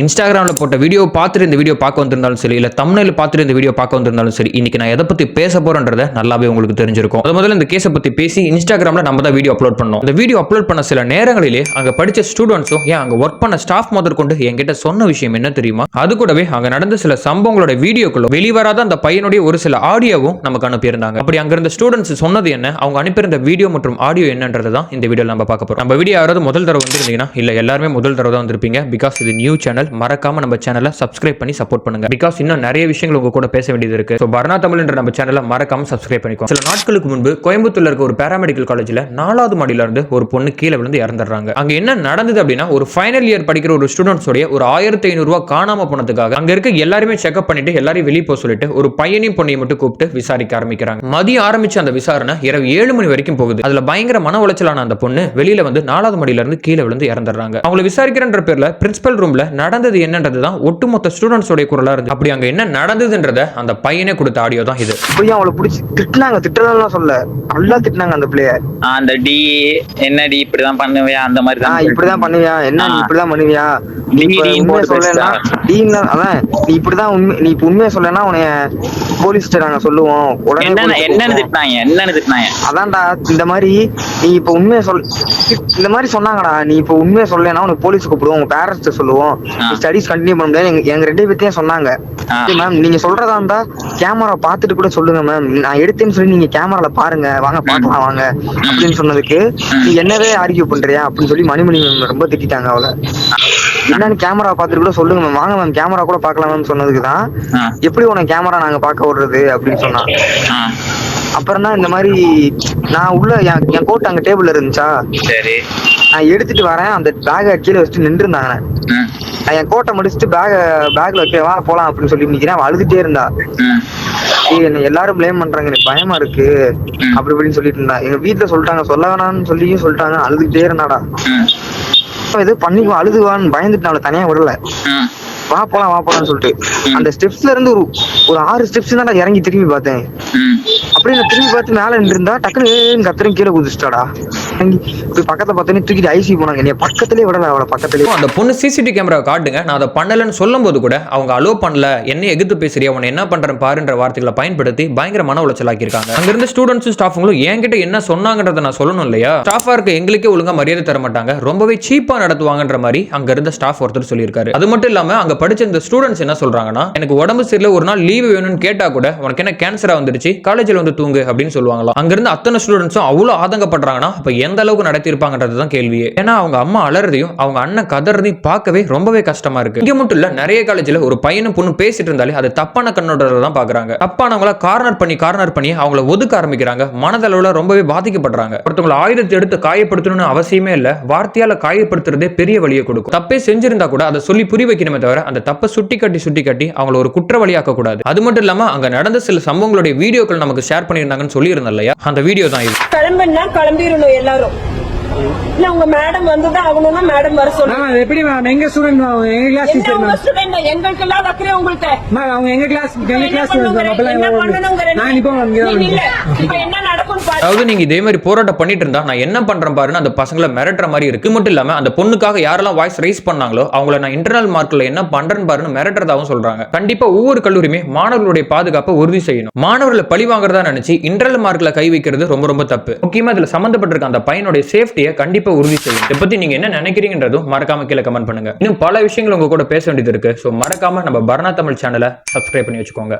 இன்ஸ்டாகிராமில் போட்ட வீடியோ பார்த்துட்டு இந்த வீடியோ பார்க்க வந்திருந்தாலும் சரி இல்லை தமிழில் பார்த்துட்டு இந்த வீடியோ பார்க்க வந்திருந்தாலும் சரி இன்னைக்கு நான் எதை பற்றி பேச போகிறேன்றத நல்லாவே உங்களுக்கு தெரிஞ்சிருக்கும். அது முதல்ல இந்த கேஸை பற்றி பேசி இன்ஸ்டாகிராமில் நம்ம தான் வீடியோ அப்லோட் பண்ணோம் இந்த வீடியோ அப்லோட் பண்ண சில நேரங்களிலே அங்கே படித்த ஸ்டூடெண்ட்ஸும் ஏன் அங்கே ஒர்க் பண்ண ஸ்டாஃப் முதற்கொண்டு என்கிட்ட சொன்ன விஷயம் என்ன தெரியுமா? அது கூடவே அங்கே நடந்த சில சம்பவங்களோட வீடியோக்களும் வெளிவராத அந்த பையனுடைய ஒரு சில ஆடியோவும் நமக்கு அனுப்பியிருந்தாங்க. அப்படி அங்கே இருந்த ஸ்டூடெண்ட்ஸ் சொன்னது என்ன? அவங்க அனுப்பியிருந்த வீடியோ மற்றும் ஆடியோ என்னன்றது தான் இந்த வீடியோ நம்ம பார்க்க போகிறோம் நம்ம வீடியோ யாராவது முதல் தடவை வந்துருந்தீங்கன்னா இல்லை எல்லாருமே முதல் தடவை தான் வந்திருப்பீங்க. பிகாஸ் இது நியூ சேனல் மறக்காம நம்ம சேனலை சப்ஸ்கிரைப் பண்ணி சப்போர்ட் பண்ணுங்க. பிகாஸ் இன்னும் நிறைய விஷயங்கள் உங்க கூட பேச வேண்டியது இருக்கு. ஸோ பர்ணா தமிழ் என்ற நம்ம சேனலை மறக்காம சப்ஸ்கிரைப் பண்ணிக்கோ சில நாட்களுக்கு முன்பு கோயம்புத்தூர்ல இருக்க ஒரு பேராமெடிக்கல் காலேஜ்ல நாலாவது மாடியில இருந்து ஒரு பொண்ணு கீழே விழுந்து இறந்துடுறாங்க. அங்க என்ன நடந்தது அப்படின்னா ஒரு ஃபைனல் இயர் படிக்கிற ஒரு ஸ்டூடெண்ட்ஸோடைய ஒரு ஆயிரத்தி ஐநூறு ரூபாய் காணாம போனதுக்காக அங்க இருக்க எல்லாருமே செக்அப் பண்ணிட்டு எல்லாரையும் வெளியே போக சொல்லிட்டு ஒரு பையனையும் பொண்ணையும் மட்டும் கூப்பிட்டு விசாரிக்க ஆரம்பிக்கிறாங்க. மதியம் ஆரம்பிச்ச அந்த விசாரணை இரவு ஏழு மணி வரைக்கும் போகுது. அதுல பயங்கர மன உளைச்சலான அந்த பொண்ணு வெளியில வந்து நாலாவது மாடியில இருந்து கீழே விழுந்து இறந்துடுறாங்க. அவங்களை விசாரிக்கிறன்ற பேர்ல பிரின்சிபல் ரூம்ல நடந்தது என்னன்றது தான் ஒட்டுமொத்த ஸ்டூடெண்ட்ஸோட குரலா இருந்து அப்படி அங்க என்ன நடந்ததுன்றத அந்த பையனே கொடுத்த ஆடியோ தான் இது. போய் அவளை பிடிச்சி திட்டினாங்க திட்டுறதெல்லாம் சொல்ல. நல்லா திட்டினாங்க அந்த பிள்ளைய. அந்த டி என்னடி இப்படிதான் பண்ணுவியா? அந்த மாதிரி தான் இப்படிதான் பண்ணுவியா? என்ன நீ. இப்படிதான் பண்ணுவியா? நீ டீ, உண்மையை சொல்லனா. டீன்னா அதான் நீ இப்படிதான் உண்மை நீ இப்ப உண்மையை சொல்லனா உனைய போலீஸ்ட்ட நாங்க சொல்லுவோம். உடனே என்னன்னு. திட்டினாங்க என்னன்னு திட்டினாங்க? அதான்டா இந்த மாதிரி நீ இப்ப உண்மையை சொல் இந்த மாதிரி சொன்னாங்கடா. நீ இப்ப உண்மையை சொல்லலைன்னா உனக்கு போலீஸ் கூப்பிடுவோம் உங்க பேரண்ட்ஸ் சொல்லுவோம். ஸ்டடிஸ் கண்டினியூ பண்ண முடியாது. எங்க- ரெண்டு பேர்த்தையும் சொன்னாங்க. மேம் நீங்க சொல்றதா இருந்தா கேமரா பார்த்துட்டு கூட சொல்லுங்க மேம் நான் எடுத்தேன்னு சொல்லி நீங்க கேமரால பாருங்க. வாங்க பார்க்கலாம் வாங்க. அப்படின்னு சொன்னதுக்கு நீ என்னவே ஆர்கியூ பண்றியா? அப்படின்னு சொல்லி மணிமணி மேம் ரொம்ப திட்டிட்டாங்க அவளை. என்னன்னு கேமரா பார்த்துட்டு கூட சொல்லுங்க மேம் வாங்க மேம் கேமரா கூட பார்க்கலாம் மேம் சொன்னதுக்கு தான். எப்படி உனக்கு கேமரா நாங்க பார்க்க விடுறது? அப்படின்னு சொன்னாங்க ஆ, அப்புறம் தான் இந்த மாதிரி நான் உள்ள என் கோட் அங்க டேபிள்ல இருந்துச்சா? சரி. நான் எடுத்துட்டு வரேன். அந்த பேக்கை கீழே வச்சுட்டு நின்று இருந்தாங்க நான் என் கோட்டை முடிச்சுட்டு பேக பேக்ல வைக்க வா போலாம் அப்படின்னு சொல்லி நிக்கிறேன். அழுதுட்டே இருந்தா. என்ன எல்லாரும் ப்ளேம் பண்றாங்க. எனக்கு பயமா இருக்கு. அப்படி இப்படின்னு சொல்லிட்டு இருந்தா. எங்க வீட்டுல சொல்லிட்டாங்க. சொல்ல வேணாம்னு சொல்லியும் சொல்லிட்டாங்க. அழுதுகிட்டே இருந்தாடா. ம், அப்ப எது பண்ணிக்குவா அழுதுவான்னு பயந்துட்டு அவளை தனியா விடல. வா போலாம் வா போலாம்னு சொல்லிட்டு. அந்த ஸ்டெப்ஸ்ல இருந்து ஒரு ஒரு ஆறு ஸ்டெப்ஸ் தான் இறங்கி திரும்பி பார்த்தேன். அப்படியே நான் திரும்பி பார்த்து மேல நின்றுருந்தா டக்குனு கத்துறேன் கீழே குதிச்சிட்டாடா இறங்கி பக்கத்துல பார்த்தோன்னே தூக்கிட்டு ஐசி போனாங்க. என்னைய பக்கத்துலயே விடல அவளை பக்கத்துலயே. அந்த பொண்ணு சிசிடிவி கேமரா காட்டுங்க. நான் அதை பண்ணலன்னு சொல்லும்போது கூட அவங்க அலோ பண்ணல. என்ன எதிர்த்து பேசுறியா? உன்னை என்ன பண்றேன் பாருன்ற வார்த்தைகளை பயன்படுத்தி பயங்கர மன உளைச்சலாக்கி இருக்காங்க அங்க இருந்த ஸ்டூடெண்ட்ஸும் ஸ்டாஃபுங்களும் என்கிட்ட என்ன சொன்னாங்கன்றத நான் சொல்லணும் இல்லையா? ஸ்டாஃபா இருக்க எங்களுக்கே ஒழுங்கா மரியாதை தர மாட்டாங்க. ரொம்பவே சீப்பா நடத்துவாங்கன்ற மாதிரி அங்க இருந்த ஸ்டாஃப் ஒருத்தர் சொல்லியிருக்காரு. அது மட்டும் இல்லாம அங்க படிச்ச இந்த ஸ்டூடெண்ட்ஸ் என்ன சொல்றாங்கன்னா எனக்கு உடம்பு சரியில்லை ஒரு நாள் லீவு வேணும்னு கேட்டா கூட உனக்கு என்ன கேன்சரா வந்துருச்சு காலேஜில் வந்து தூங்கு அப்படின்னு சொல்லுவாங்களாம். அங்க இருந்த அத்தனை ஸ்டூடெண்ட்ஸும் அவ்வளவு ஆதங்கப்படுறாங்கன்னா அப்ப எந்த அளவுக்கு நடத்தியிருப்பாங்கன்றது தான் கேள்வியே ஏன்னா அவங்க அம்மா அலறதையும் அவங்க அண்ணன் கதறதையும் பார்க்கவே ரொம்பவே கஷ்டமா இருக்கு. இங்க மட்டும் இல்ல நிறைய காலேஜ்ல ஒரு பையனும் பொண்ணு பேசிட்டு இருந்தாலே அது தப்பான கண்ணோட தான் பாக்குறாங்க தப்பானவங்கள கார்னர் பண்ணி கார்னர் பண்ணி அவங்கள ஒதுக்க ஆரம்பிக்கிறாங்க. மனதளவுல ரொம்பவே பாதிக்கப்படுறாங்க. ஒருத்தவங்களை ஆயுதத்தை எடுத்து காயப்படுத்தணும்னு அவசியமே இல்ல வார்த்தையால காயப்படுத்துறதே பெரிய வழியை கொடுக்கும். தப்பே செஞ்சிருந்தா கூட அதை சொல்லி புரிய வைக்கணுமே தவிர அந்த தப்பை சுட்டி காட்டி சுட்டி காட்டி அவங்கள ஒரு குற்றவாளியாக்க கூடாது அது மட்டும் இல்லாம அங்க நடந்த சில சம்பவங்களுடைய வீடியோக்கள் நமக்கு ஷேர் பண்ணியிருந்தாங்கன்னு சொல்லியிருந்தேன் இல்லையா? அந்த வீடியோ தான் இது. கிளம்புனா கிளம்பிடணும் எல்லாரும் இல்ல உங்க மேடம் வந்துதான் ஆகணும்னா மேடம் வர சொல்லுங்க. எப்படி மேம் எங்க ஸ்டூடெண்ட் எங்க கிளாஸ் டீச்சர் உங்க ஸ்டூடெண்ட் எங்களுக்கு எல்லாம் வைக்கிறேன் உங்கள்ட்ட. மேம் அவங்க எங்க கிளாஸ் எங்க கிளாஸ். நான் இப்போ நீ இல்ல. இப்ப என்ன அதாவது நீங்க இதே மாதிரி போராட்டம் பண்ணிட்டு இருந்தா நான் என்ன பண்றேன் பாருன்னு அந்த பசங்களை மிரட்டுற மாதிரி இருக்கு. மட்டும் இல்லாம அந்த பொண்ணுக்காக யாரெல்லாம் வாய்ஸ் ரைஸ் பண்ணாங்களோ அவங்கள நான் இன்டர்னல் மார்க்ல என்ன பண்றேன்னு பாருன்னு மிரட்டுறதாவும் சொல்றாங்க. கண்டிப்பா ஒவ்வொரு கல்லூரியுமே மாணவர்களுடைய பாதுகாப்பை உறுதி செய்யணும். மாணவர்களை பழி வாங்குறதா நினைச்சு இன்டர்னல் மார்க்ல கை வைக்கிறது ரொம்ப ரொம்ப தப்பு. முக்கியமா இதுல சம்பந்தப்பட்டிருக்க அந்த பையனுடைய சேஃப்டியை கண்டிப்பா உறுதி செய்யணும். இதை பத்தி நீங்க என்ன நினைக்கிறீங்கன்றதும் மறக்காம கீழே கமெண்ட் பண்ணுங்க. இன்னும் பல விஷயங்கள் உங்க கூட பேச வேண்டியது இருக்கு. ஸோ மறக்காம நம்ம பரணா தமிழ் சேனலை சப்ஸ்கிரைப் பண்ணி வச்சுக்கோங்க.